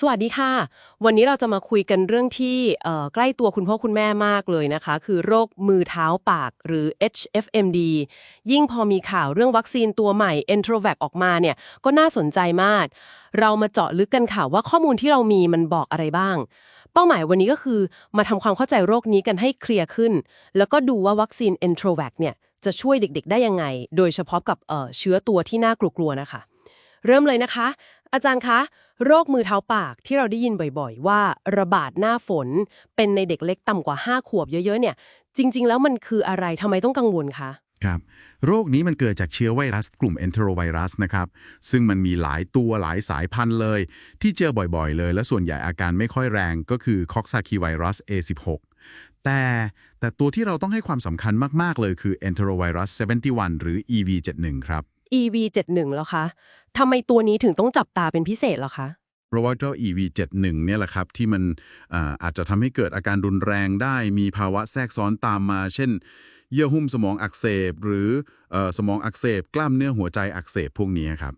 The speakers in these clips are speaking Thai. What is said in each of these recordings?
สวัสดีค่ะ วันนี้เราจะมาคุยกันเรื่องที่ใกล้ตัวคุณพ่อคุณแม่มากเลยนะคะ คือโรคมือเท้าปากหรือ HFMD ยิ่งพอมีข่าวเรื่องวัคซีนตัวใหม่ Entrovac ออกมาเนี่ย ก็น่าสนใจมาก เรามาเจาะลึกกันค่ะว่าข้อมูลที่เรามีมันบอกอะไรบ้าง เป้าหมายวันนี้ก็คือมาทำความเข้าใจโรคนี้กันให้เคลียร์ขึ้น แล้วก็ดูว่าวัคซีน Entrovac เนี่ยจะช่วยเด็กๆ ได้ยังไง โดยเฉพาะกับเชื้อตัวที่น่ากลัวๆนะคะเริ่มเลยนะคะ อาจารย์คะ โรคมือเท้าปากที่เราได้ยินบ่อยๆ ว่าระบาดหน้าฝน เป็นในเด็กเล็กต่ำกว่า 5 ขวบเยอะๆ เนี่ย จริง ๆ แล้วมันคืออะไรทำไมต้องกังวลคะครับโรคนี้มันเกิดจากเชื้อไวรัสกลุ่ม enterovirus นะครับซึ่งมันมีหลายตัวหลายสายพันธุ์เลย ที่เจอบ่อยๆ เลย และส่วนใหญ่อาการไม่ค่อยแรงก็คือ coxsackie A16 แต่แต่ตัวที่เราต้องให้ความสำคัญมาก ๆ เลยคือ enterovirus 71 หรือ EV71 ครับ EV71 แล้วคะทำไมตัวนี้ถึงต้องจับตาเป็นพิเศษเหรอคะ เพราะว่าเจ้า EV71 เนี่ยแหละครับที่มันอาอาจจะทำให้เกิดอาการรุนแรงได้ มีภาวะแทรกซ้อนตามมา เช่น เยื่อหุ้มสมองอักเสบ หรือเออสมองอักเสบ กล้ามเนื้อหัวใจอักเสบพวกนี้ครับ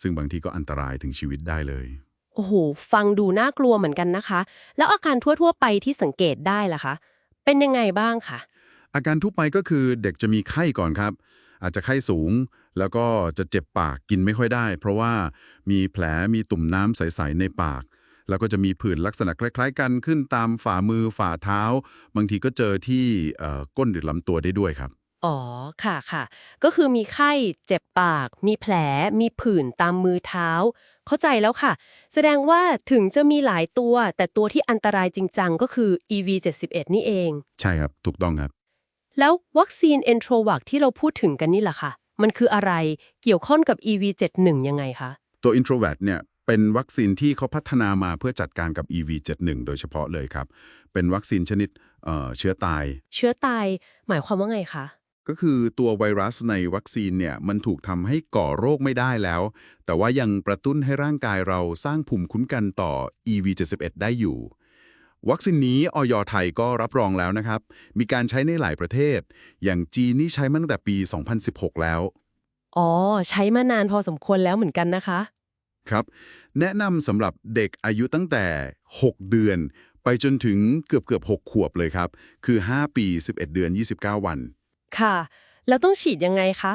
ซึ่งบางทีก็อันตรายถึงชีวิตได้เลย โอ้โห ฟังดูน่ากลัวเหมือนกันนะคะ แล้วอาการทั่วๆไปที่สังเกตได้ล่ะคะ เป็นยังไงบ้างคะ อาการทั่วไปก็คือเด็กจะมีไข้ก่อนครับ อาจจะไข้สูง แล้วก็จะเจ็บปากกินไม่ค่อยได้ เพราะว่ามีแผลมีตุ่มน้ำใสๆในปาก แล้วก็จะมีผื่นลักษณะคล้าย ๆ กันขึ้นตามฝ่ามือฝ่าเท้า บางทีก็เจอที่เอ่อก้นหรือลำตัวได้ด้วยครับอ๋อ ค่ะค่ะ ก็คือมีไข้ เจ็บปาก มีแผล มีผื่นตามมือเท้า เข้าใจแล้วค่ะ แสดงว่าถึงจะมีหลายตัว แต่ตัวที่อันตรายจริงจังก็คือ EV71 นี่เอง ใช่ครับ ถูกต้องครับ แล้ววัคซีน Entrovac ที่เราพูดถึงกันนี่แหละค่ะ มันคืออะไรเกี่ยวข้องกับ EV71 ยังไงคะ ตัว introvert เนี่ยเป็นวัคซีนที่เขาพัฒนามาเพื่อจัดการกับ EV71 โดยเฉพาะเลยครับ เป็นวัคซีนชนิดเอ่อเชื้อตาย เชื้อตาย หมายความว่าไงคะ ก็คือตัวไวรัสในวัคซีนเนี่ยมันถูกทำให้ก่อโรคไม่ได้แล้ว แต่ว่ายังกระตุ้นให้ร่างกายเราสร้างภูมิคุ้มกันต่อ EV71 ได้อยู่ วัคซีนนี้ออยไทยก็รับรองแล้วนะครับ มีการใช้ในหลายประเทศ อย่างจีนนี่ใช้มาตั้งแต่ปี 2016 แล้ว อ๋อ ใช้มานานพอสมควรแล้วเหมือนกันนะคะ ครับ แนะนำสำหรับเด็กอายุตั้งแต่ 6 เดือน ไปจนถึงเกือบเกือบ6ขวบเลยครับ คือ 5 ปี 11 เดือน 29 วัน ค่ะ แล้วต้องฉีดยังไงคะ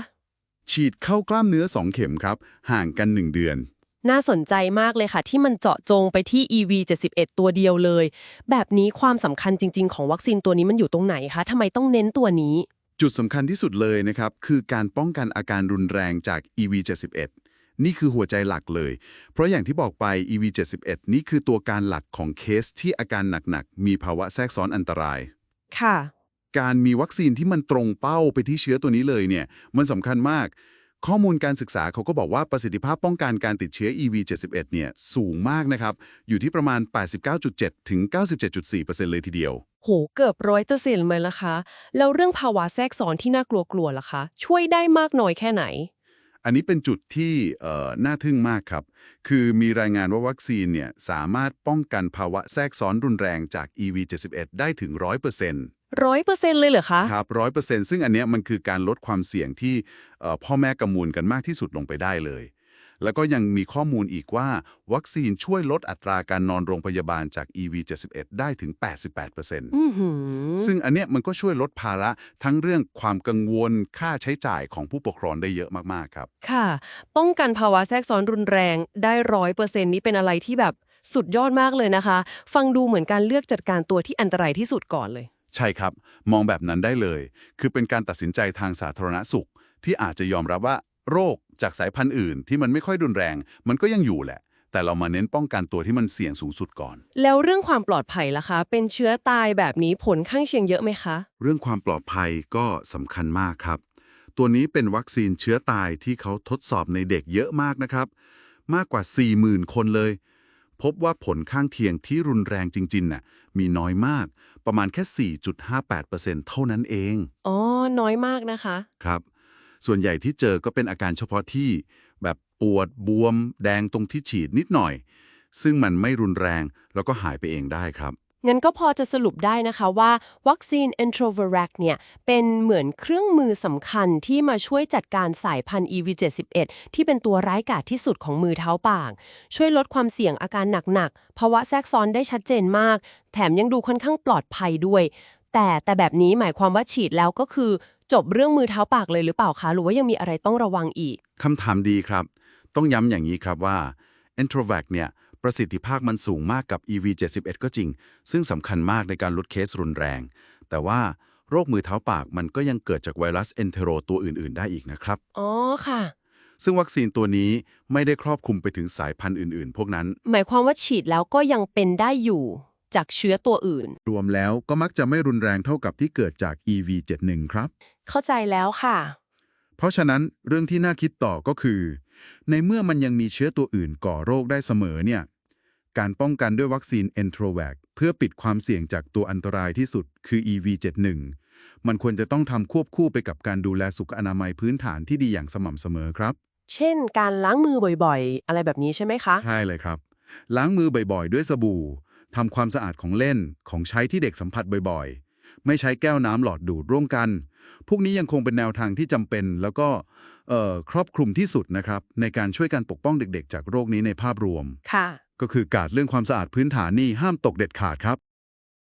ฉีดเข้ากล้ามเนื้อ 2 เข็มครับ ห่างกัน 1 เดือน น่าสนใจมากเลยค่ะ ที่มันเจาะจงไปที่ EV71 ตัวเดียวเลย แบบนี้ความสำคัญจริง ๆ ของวัคซีนตัวนี้มันอยู่ตรงไหนคะทำไมต้องเน้นตัวนี้ จุดสำคัญที่สุดเลยนะครับ คือการป้องกันอาการรุนแรงจาก EV71 นี่คือหัวใจหลักเลย เพราะอย่างที่บอกไป EV71 นี่คือตัวการหลักของเคสที่อาการหนักๆ มีภาวะแทรกซ้อนอันตราย ค่ะ การมีวัคซีนที่มันตรงเป้าไปที่เชื้อตัวนี้เลยเนี่ย มันสำคัญมาก ข้อมูลการศึกษาเขาก็บอกว่าประสิทธิภาพป้องกันการติดเชื้อ EV71 เนี่ยสูงมากนะครับ อยู่ที่ประมาณ 89.7 ถึง 97.4%เลยทีเดียว โห เกือบร้อยเปอร์เซ็นต์เลยละคะ แล้วเรื่องภาวะแทรกซ้อนที่น่ากลัวๆล่ะคะ ช่วยได้มากน้อยแค่ไหน อันนี้เป็นจุดที่เอ่อน่าทึ่งมากครับ คือมีรายงานว่าวัคซีนเนี่ยสามารถป้องกันภาวะแทรกซ้อนรุนแรงจาก EV71 ได้ถึง 100% ร้อยเปอร์เซ็นต์เลยเหรอคะครับ100%ซึ่งอันเนี้ยมันคือการลดความเสี่ยงที่เอ่อพ่อแม่กังวลกันมากที่สุดลงไปได้เลย แล้วก็ยังมีข้อมูลอีกว่า วัคซีนช่วยลดอัตราการนอนโรงพยาบาลจาก EV71 ได้ถึง 88%อือหือซึ่งอันเนี้ยมันก็ช่วยลดภาระทั้งเรื่องความกังวลค่าใช้จ่ายของผู้ปกครองได้เยอะมาก ๆ ครับ ค่ะ ป้องกันภาวะแทรกซ้อนรุนแรงได้ร้อยเปอร์เซ็นต์นี้เป็นอะไรที่แบบสุดยอดมากเลยนะคะ ฟังดูเหมือนการเลือกจัดการตัวที่อันตรายที่สุดก่อนเลย ใช่ครับ มองแบบนั้นได้เลย คือเป็นการตัดสินใจทางสาธารณสุข ที่อาจจะยอมรับว่าโรคจากสายพันธุ์อื่นที่มันไม่ค่อยรุนแรง มันก็ยังอยู่แหละ แต่เรามาเน้นป้องกันตัวที่มันเสี่ยงสูงสุดก่อน แล้วเรื่องความปลอดภัยล่ะคะ เป็นเชื้อตายแบบนี้ผลข้างเคียงเยอะไหมคะ เรื่องความปลอดภัยก็สำคัญมากครับ ตัวนี้เป็นวัคซีนเชื้อตายที่เขาทดสอบในเด็กเยอะมากนะครับ มากกว่า 40,000 คนเลย พบว่าผลข้างเคียงที่รุนแรงจริงๆน่ะมีน้อยมาก ประมาณแค่ 4.58%เท่านั้นเอง อ๋อ น้อยมากนะคะ ครับ ส่วนใหญ่ที่เจอก็เป็นอาการเฉพาะที่ แบบปวดบวม แดงตรงที่ฉีดนิดหน่อย ซึ่งมันไม่รุนแรงแล้วก็หายไปเองได้ครับ งั้นก็พอจะสรุปได้นะคะว่าวัคซีน Entroverac เนี่ยเป็นเหมือนเครื่องมือสำคัญที่มาช่วยจัดการสายพันธุ์ EV71 ที่เป็นตัวร้ายกาจที่สุดของมือเท้าปาก ช่วยลดความเสี่ยงอาการหนักๆภาวะแทรกซ้อนได้ชัดเจนมาก แถมยังดูค่อนข้างปลอดภัยด้วย แต่แต่แบบนี้หมายความว่าฉีดแล้วก็คือ จบเรื่องมือเท้าปากเลยหรือเปล่าคะหรือว่ายังมีอะไรต้องระวังอีกคำถามดีครับ ต้องย้ำอย่างนี้ครับว่า Entrovac เนี่ย ประสิทธิภาพมันสูงมากกับ EV71 ก็จริง ซึ่งสำคัญมากในการลดเคสรุนแรง แต่ว่าโรคมือเท้าปากมันก็ยังเกิดจากไวรัสเอนเทโรตัวอื่น ๆ ได้อีกนะครับ อ๋อค่ะ ซึ่งวัคซีนตัวนี้ไม่ได้ครอบคลุมไปถึงสายพันธุ์อื่น ๆ พวกนั้น หมายความว่าฉีดแล้วก็ยังเป็นได้อยู่ จากเชื้อตัวอื่น รวมแล้วก็มักจะไม่รุนแรงเท่ากับที่เกิดจาก EV71 ครับ เข้าใจแล้วค่ะ เพราะฉะนั้นเรื่องที่น่าคิดต่อก็คือ ในเมื่อมันยังมีเชื้อตัวอื่นก่อโรคได้เสมอเนี่ย การป้องกันด้วยวัคซีน Entrovac เพื่อปิดความเสี่ยงจากตัวอันตรายที่สุดคือ EV71 มันควรจะต้องทำควบคู่ไปกับการดูแลสุขอนามัยพื้นฐานที่ดีอย่างสม่ำเสมอครับ เช่น การล้างมือบ่อยๆ อะไรแบบนี้ใช่ไหมคะ ใช่เลยครับ ล้างมือบ่อยๆ ด้วยสบู่ทำความสะอาดของเล่นของใช้ที่เด็กสัมผัสบ่อยๆ ไม่ใช้แก้วน้ำหลอดดูดร่วมกัน พวกนี้ยังคงเป็นแนวทางที่จำเป็น แล้วก็เอ่อครอบคลุมที่สุดนะครับ ในการช่วยการปกป้องเด็กๆ จากโรคนี้ในภาพรวม ค่ะ ก็คือการเรื่องความสะอาดพื้นฐานนี่ห้ามตกเด็ดขาดครับ